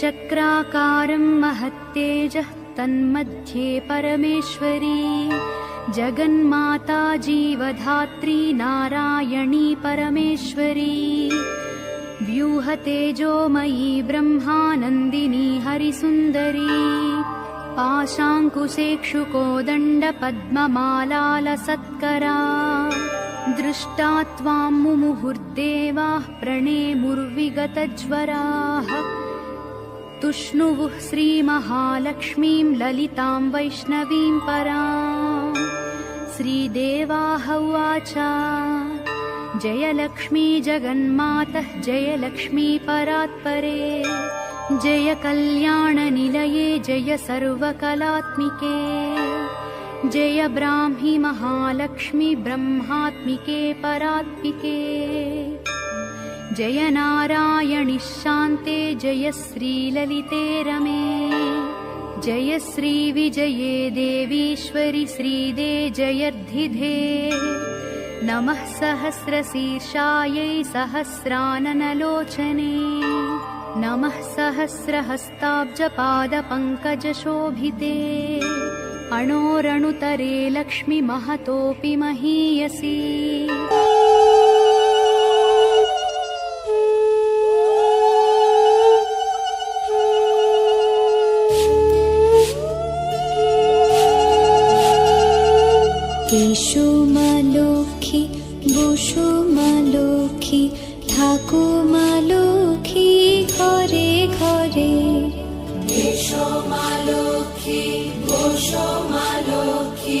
चक्राकारं महत्तेजः तन्मध्ये परमेश्वरी जगन्माता जीवधात्री नारायणी परमेश्वरी व्यूहतेजोमयी ब्रह्मानन्दिनी हरिसुन्दरी। पाशाङ्कुशेक्षुकोदण्डपद्ममालालसत्करा दृष्टा त्वां मुमुहुर्देवाः प्रणेमुर्विगतज्वराः। तुष्णुवुः श्रीमहालक्ष्मीं ललितां वैष्णवीं पराम् श्रीदेवाह उवाच जयलक्ष्मी जगन्मातः जयलक्ष्मी परात्परे। जय कल्याणनिलये जय सर्वकलात्मिके जय ब्राह्मी महालक्ष्मी ब्रह्मात्मिके परात्मिके। जय नारायणि शान्ते जय श्रीललिते रमे। जय श्रीविजये देवीश्वरि श्रीदे जयर्धिधे नमः सहस्रशीर्षायै सहस्राननलोचने। नमः सहस्रहस्ताब्जपादपङ्कजशोभिते। अणोरणुतरे लक्ष्मि महतोऽपि महीयसी বসো মা লক্ষ্মী থাকো লক্ষ্মী ঘরে ঘরে। এসো মা লক্ষ্মী বসো মা লক্ষ্মী